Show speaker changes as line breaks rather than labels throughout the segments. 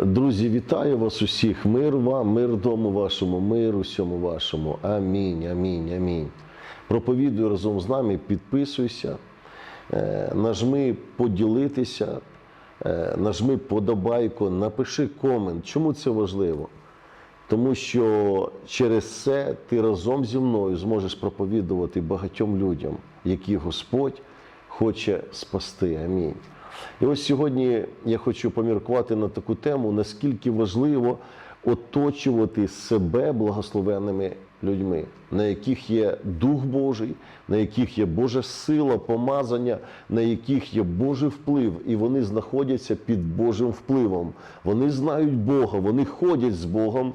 Друзі, вітаю вас усіх. Мир вам, мир дому вашому, мир усьому вашому. Амінь, амінь, амінь. Проповідуй разом з нами, підписуйся, е, нажми поділитися, е, нажми подобайку, напиши комент. Чому це важливо? Тому що через це ти разом зі мною зможеш проповідувати багатьом людям, які Господь хоче спасти. Амінь. І ось сьогодні я хочу поміркувати на таку тему, наскільки важливо оточувати себе благословенними людьми, на яких є Дух Божий, на яких є Божа сила, помазання, на яких є Божий вплив, і вони знаходяться під Божим впливом. Вони знають Бога, вони ходять з Богом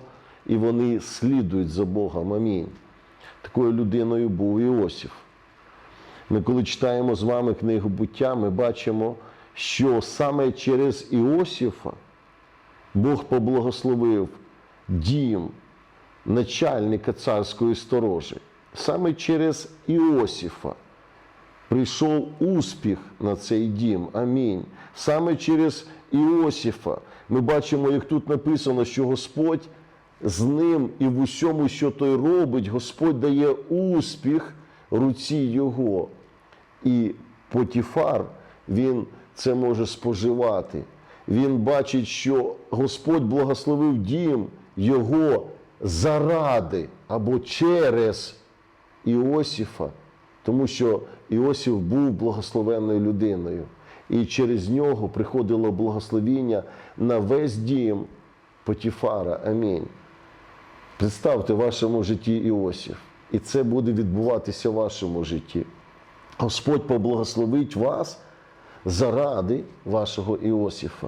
і вони слідують за Богом. Амінь. Такою людиною був Іосиф. Ми, коли читаємо з вами книгу буття, ми бачимо, що саме через Іосифа Бог поблагословив дім начальника царської сторожі. Саме через Іосифа прийшов успіх на цей дім. Амінь. Саме через Іосифа ми бачимо, як тут написано, що Господь з ним і в усьому, що той робить, Господь дає успіх руці його. І Потіфар, він це може споживати. Він бачить, що Господь благословив дім його заради або через Іосифа, тому що Іосиф був благословенною людиною. І через нього приходило благословіння на весь дім Потіфара. Амінь. Представте в вашому житті Іосиф. І це буде відбуватися в вашому житті. Господь поблагословить вас заради вашого Іосифа.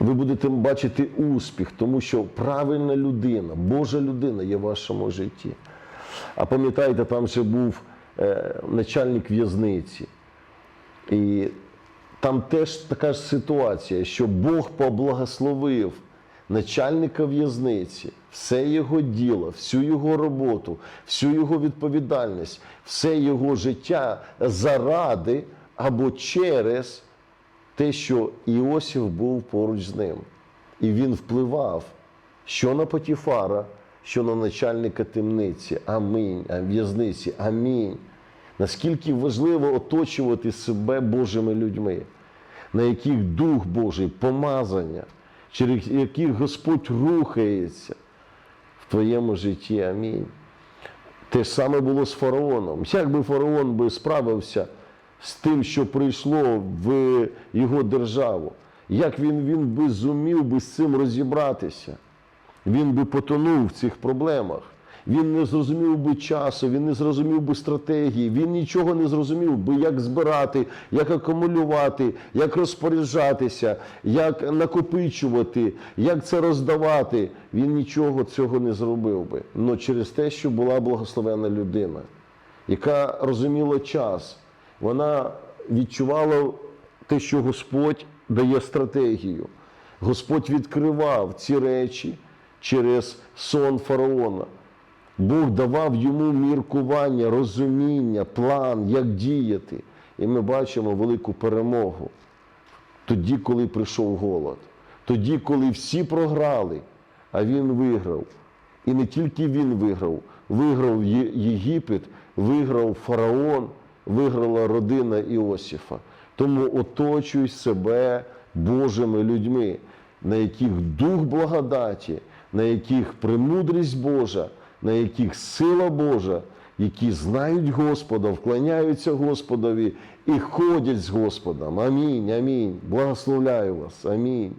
Ви будете бачити успіх, тому що правильна людина, Божа людина є в вашому житті. А пам'ятаєте, там ще був е, начальник в'язниці. І там теж така ж ситуація, що Бог поблагословив начальника в'язниці, все його діло, всю його роботу, всю його відповідальність, все його життя заради або через те, що Іосиф був поруч з ним. І він впливав що на Потіфара, що на начальника темниці. Амінь. В'язниці. Амінь. Наскільки важливо оточувати себе Божими людьми, на яких Дух Божий, помазання, через яких Господь рухається в твоєму житті. Амінь. Те ж саме було з фараоном. Як би фараон би справився з тим, що прийшло в його державу? Як він, він би зумів би з цим розібратися? Він би потонув в цих проблемах. Він не зрозумів би часу, він не зрозумів би стратегії, він нічого не зрозумів би, як збирати, як акумулювати, як розпоряджатися, як накопичувати, як це роздавати. Він нічого цього не зробив би. Но через те, що була благословена людина, яка розуміла час, вона відчувала те, що Господь дає стратегію. Господь відкривав ці речі через сон фараона. Бог давав йому міркування, розуміння, план, як діяти. І ми бачимо велику перемогу. Тоді, коли прийшов голод, тоді, коли всі програли, а він виграв. І не тільки він виграв, виграв Єгипет, виграв фараон, виграла родина Іосифа. Тому оточуй себе Божими людьми, на яких дух благодаті, на яких премудрість Божа, на яких сила Божа, які знають Господа, вклоняються Господові і ходять з Господом. Амінь, амінь. Благословляю вас. Амінь.